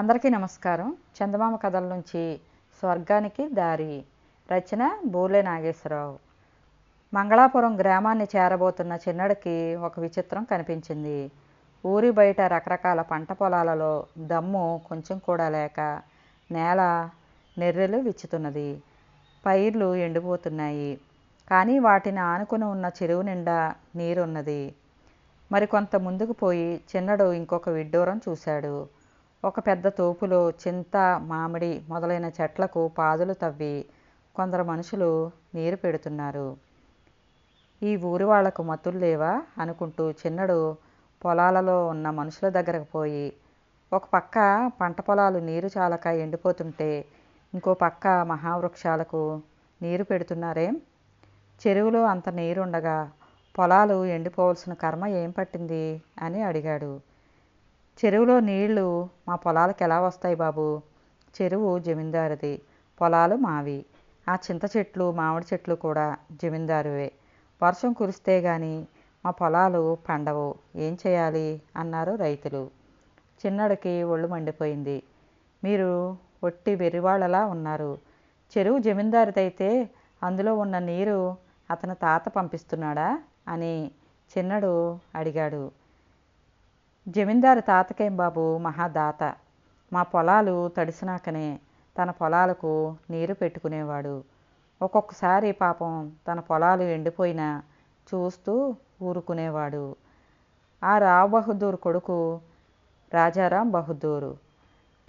అందరికీ నమస్కారం. చందమామ కథల నుంచి స్వర్గానికి దారి. రచన బోలే నాగేశ్వరరావు. మంగళాపురం గ్రామాన్ని చేరబోతున్న చిన్నడికి ఒక విచిత్రం కనిపించింది. ఊరి బయట రకరకాల పంట పొలాలలో దమ్ము కొంచెం కూడా లేక నేల నెర్రెలు విచ్చుతున్నది. పైర్లు ఎండిపోతున్నాయి. కానీ వాటిని ఆనుకుని ఉన్న చెరువు నిండా నీరున్నది. మరికొంత ముందుకు పోయి చిన్నడు ఇంకొక విడ్డూరం చూశాడు. ఒక పెద్ద తోపులో చింత మామిడి మొదలైన చెట్లకు పాదులు తవ్వి కొందరు మనుషులు నీరు పెడుతున్నారు. ఈ ఊరి వాళ్ళకు మతులు లేవా అనుకుంటూ చిన్నడు పొలాలలో ఉన్న మనుషుల దగ్గరకు పోయి ఒక పక్క పంట పొలాలు నీరు చాలక ఎండిపోతుంటే ఇంకో పక్క మహావృక్షాలకు నీరు పెడుతున్నారేం? చెరువులో అంత నీరుండగా పొలాలు ఎండిపోవలసిన కర్మ ఏం పట్టింది అని అడిగాడు. చెరువులో నీళ్ళు మా పొలాలకు ఎలా వస్తాయి బాబు? చెరువు జమీందారుది. పొలాలు మావి. ఆ చింత చెట్లు మామిడి చెట్లు కూడా జమీందారువే. వర్షం కురిస్తే గాని మా పొలాలు పండవు. ఏం చేయాలి? అన్నారు రైతులు. చిన్నడికి ఒళ్ళు మండిపోయింది. మీరు ఒట్టి వెర్రివాళ్ళలా ఉన్నారు. చెరువు జమీందారుదైతే అందులో ఉన్న నీరు అతని తాత పంపిస్తున్నాడా? అని చిన్నడు అడిగాడు. జమీందారు తాతకేం బాబు? మహాదాత. మా పొలాలు తడిసినాకనే తన పొలాలకు నీరు పెట్టుకునేవాడు. ఒక్కొక్కసారి పాపం తన పొలాలు ఎండిపోయినా చూస్తూ ఊరుకునేవాడు. ఆ రావ్ బహదూర్ కొడుకు రాజారాం బహదూరు.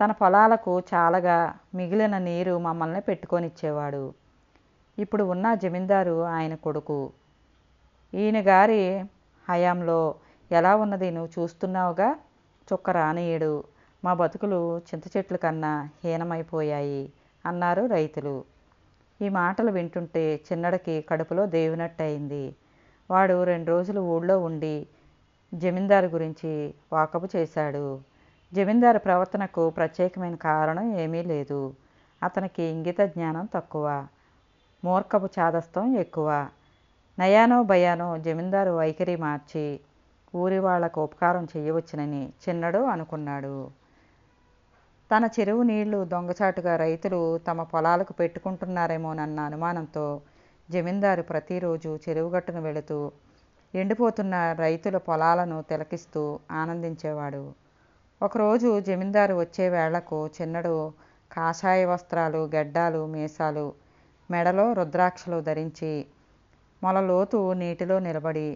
తన పొలాలకు చాలగా మిగిలిన నీరు మమ్మల్ని పెట్టుకొనిచ్చేవాడు. ఇప్పుడు ఉన్న జమీందారు ఆయన కొడుకు. ఈయన గారి హయాంలో ఎలా ఉన్నది నువ్వు చూస్తున్నావుగా? చుక్క రానియడు మా బతుకులు చింత చెట్లు కన్నా హీనమైపోయాయి అన్నారు రైతులు. ఈ మాటలు వింటుంటే చిన్నడికి కడుపులో దేవినట్టయింది. వాడు రెండు రోజులు ఊళ్ళో ఉండి జమీందారు గురించి వాకపు చేశాడు. జమీందారు ప్రవర్తనకు ప్రత్యేకమైన కారణం ఏమీ లేదు. అతనికి ఇంగిత జ్ఞానం తక్కువ. మూర్ఖపు చాదస్తం ఎక్కువ. నయానో భయానో జమీందారు వైఖరి మార్చి ఊరి వాళ్ళకు ఉపకారం చేయవచ్చునని చిన్నడు అనుకున్నాడు. తన చెరువు నీళ్ళు దొంగచాటుగా రైతులు తమ పొలాలకు పెట్టుకుంటున్నారేమోనన్న అనుమానంతో జమీందారు ప్రతిరోజు చెరువుగట్టును వెళుతూ ఎండిపోతున్న రైతుల పొలాలను తిలకిస్తూ ఆనందించేవాడు. ఒకరోజు జమీందారు వచ్చే వేళకు చిన్నడు కాషాయ వస్త్రాలు గడ్డాలు మీసాలు మెడలో రుద్రాక్షలు ధరించి మొలలోతు నీటిలో నిలబడి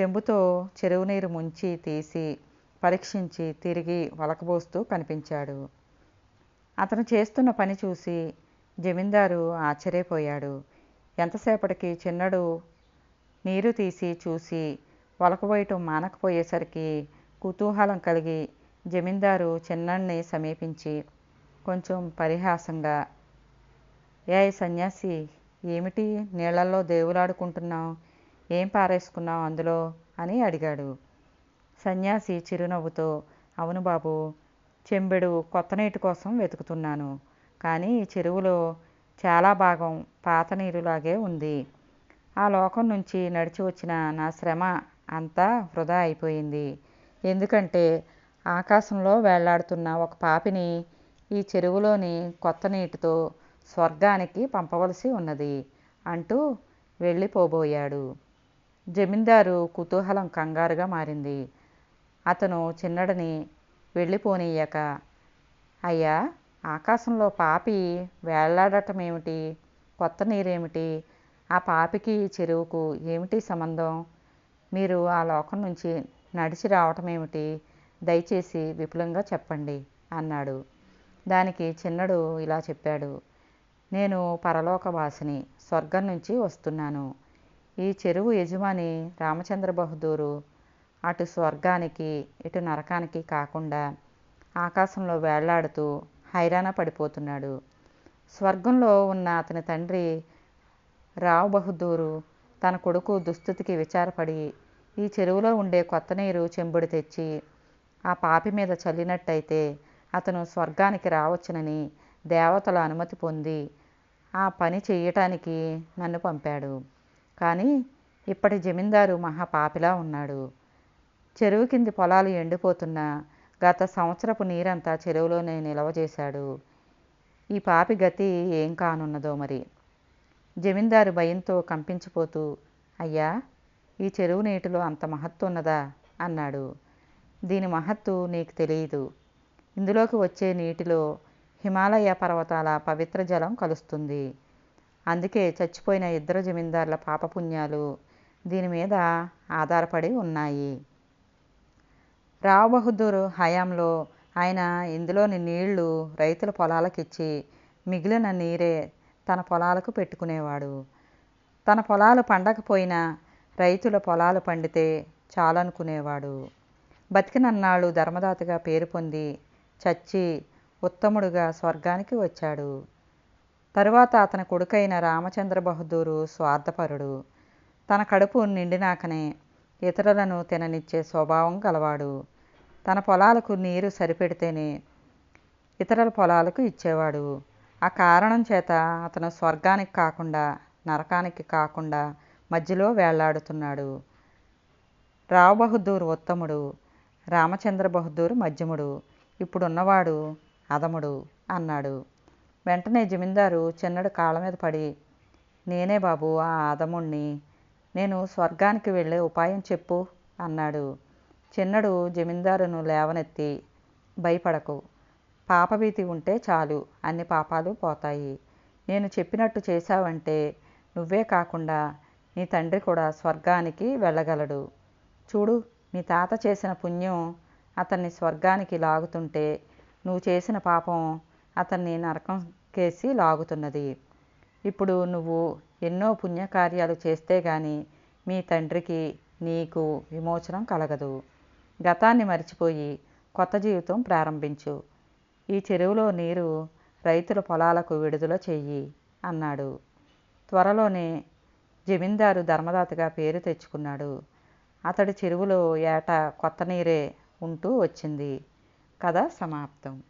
చెంబుతో చెరువు నీరు ముంచి తీసి పరీక్షించి తిరిగి వలకబోస్తూ కనిపించాడు. అతను చేస్తున్న పని చూసి జమీందారు ఆశ్చర్యపోయాడు. ఎంతసేపటికి చిన్నడు నీరు తీసి చూసి వలకబోయటం మానకపోయేసరికి కుతూహలం కలిగి జమీందారు చిన్నడిని సమీపించి కొంచెం పరిహాసంగా ఏ సన్యాసి ఏమిటి నీళ్ళలో దేవులాడుకుంటున్నావు? ఏం పారేసుకున్నావు అందులో? అని అడిగాడు. సన్యాసి చిరునవ్వుతో అవును బాబు చెంబెడు కొత్త నీటి కోసం వెతుకుతున్నాను. కానీ ఈ చెరువులో చాలా భాగం పాత నీరులాగే ఉంది. ఆ లోకం నుంచి నడిచి వచ్చిన నా శ్రమ అంతా వృధా అయిపోయింది. ఎందుకంటే ఆకాశంలో వేళ్ళాడుతున్న ఒక పాపిని ఈ చెరువులోని కొత్త నీటితో స్వర్గానికి పంపవలసి ఉన్నది అంటూ వెళ్ళిపోబోయాడు. జమీందారు కుతూహలం కంగారుగా మారింది. అతను చిన్నడిని వెళ్ళిపోనీయక అయ్యా ఆకాశంలో పాపి వేళ్ళాడటం ఏమిటి కొత్త నీరేమిటి? ఆ పాపికి చెరువుకు ఏమిటి సంబంధం? మీరు ఆ లోకం నుంచి నడిచి రావటం ఏమిటి దయచేసి విపులంగా చెప్పండి అన్నాడు. దానికి చిన్నడు ఇలా చెప్పాడు నేను పరలోక వాసిని స్వర్గం నుంచి వస్తున్నాను. ఈ చెరువు యజమాని రామచంద్ర బహదూరు అటు స్వర్గానికి ఇటు నరకానికి కాకుండా ఆకాశంలో వేళ్ళాడుతూ హైరాణ పడిపోతున్నాడు. స్వర్గంలో ఉన్న అతని తండ్రి రావ్ బహదూరు తన కొడుకు దుస్థితికి విచారపడి ఈ చెరువులో ఉండే కొత్త నీరు చెంబుడు తెచ్చి ఆ పాపి మీద చల్లినట్టయితే అతను స్వర్గానికి రావచ్చునని దేవతల అనుమతి పొంది ఆ పని చేయటానికి నన్ను పంపాడు. కానీ ఇప్పటి జమీందారు మహాపాపిలా ఉన్నాడు. చెరువు కింది పొలాలు ఎండిపోతున్నా గత సంవత్సరపు నీరంతా చెరువులోనే నిలవ చేశాడు. ఈ పాపి గతి ఏం కానున్నదో మరి. జమీందారు భయంతో కంపించిపోతూ అయ్యా ఈ చెరువు నీటిలో అంత మహత్తు ఉన్నదా? అన్నాడు. దీని మహత్తు నీకు తెలియదు. ఇందులోకి వచ్చే నీటిలో హిమాలయ పర్వతాల పవిత్ర జలం కలుస్తుంది. అందుకే చచ్చిపోయిన ఇద్దరు జమీందారుల పాపపుణ్యాలు దీని మీద ఆధారపడి ఉన్నాయి. రావ్ బహదూర్ హయాంలో ఆయన ఇందులోని నీళ్ళు రైతుల పొలాలకిచ్చి మిగిలిన నీరే తన పొలాలకు పెట్టుకునేవాడు. తన పొలాలు పండకపోయినా రైతుల పొలాలు పండితే చాలనుకునేవాడు. బతికినన్నాళ్ళు ధర్మదాతగా పేరు పొంది చచ్చి ఉత్తముడుగా స్వర్గానికి వచ్చాడు. తరువాత అతని కొడుకైన రామచంద్ర బహదూరు స్వార్థపరుడు. తన కడుపు నిండినాకనే ఇతరులను తిననిచ్చే స్వభావం గలవాడు. తన పొలాలకు నీరు సరిపెడితేనే ఇతరుల పొలాలకు ఇచ్చేవాడు. ఆ కారణం చేత అతను స్వర్గానికి కాకుండా నరకానికి కాకుండా మధ్యలో వేళ్ళాడుతున్నాడు. రావ్ బహదూర్ ఉత్తముడు రామచంద్ర బహదూర్ మధ్యముడు. ఇప్పుడున్నవాడు అదముడు అన్నాడు. వెంటనే జమీందారు చిన్నడు కాళ్ళ మీద పడి నేనే బాబు ఆ ఆదముణ్ణి. నేను స్వర్గానికి వెళ్ళే ఉపాయం చెప్పు అన్నాడు. చిన్నడు జమీందారును లేవనెత్తి భయపడకు. పాపభీతి ఉంటే చాలు. అన్ని పాపాలు పోతాయి. నేను చెప్పినట్టు చేశావంటే నువ్వే కాకుండా నీ తండ్రి కూడా స్వర్గానికి వెళ్ళగలడు. చూడు మీ తాత చేసిన పుణ్యం అతన్ని స్వర్గానికి లాగుతుంటే నువ్వు చేసిన పాపం అతన్ని నరకం కేసి లాగుతున్నది. ఇప్పుడు నువ్వు ఎన్నో పుణ్యకార్యాలు చేస్తే గాని మీ తండ్రికి నీకు విమోచనం కలగదు. గతాన్ని మర్చిపోయి కొత్త జీవితం ప్రారంభించు. ఈ చెరువులో నీరు రైతుల పొలాలకు విడుదల చెయ్యి అన్నాడు. త్వరలోనే జమీందారు ధర్మదాతగా పేరు తెచ్చుకున్నాడు. అతడి చెరువులో ఏటా కొత్త నీరే ఉంటూ వచ్చింది. కథ సమాప్తం.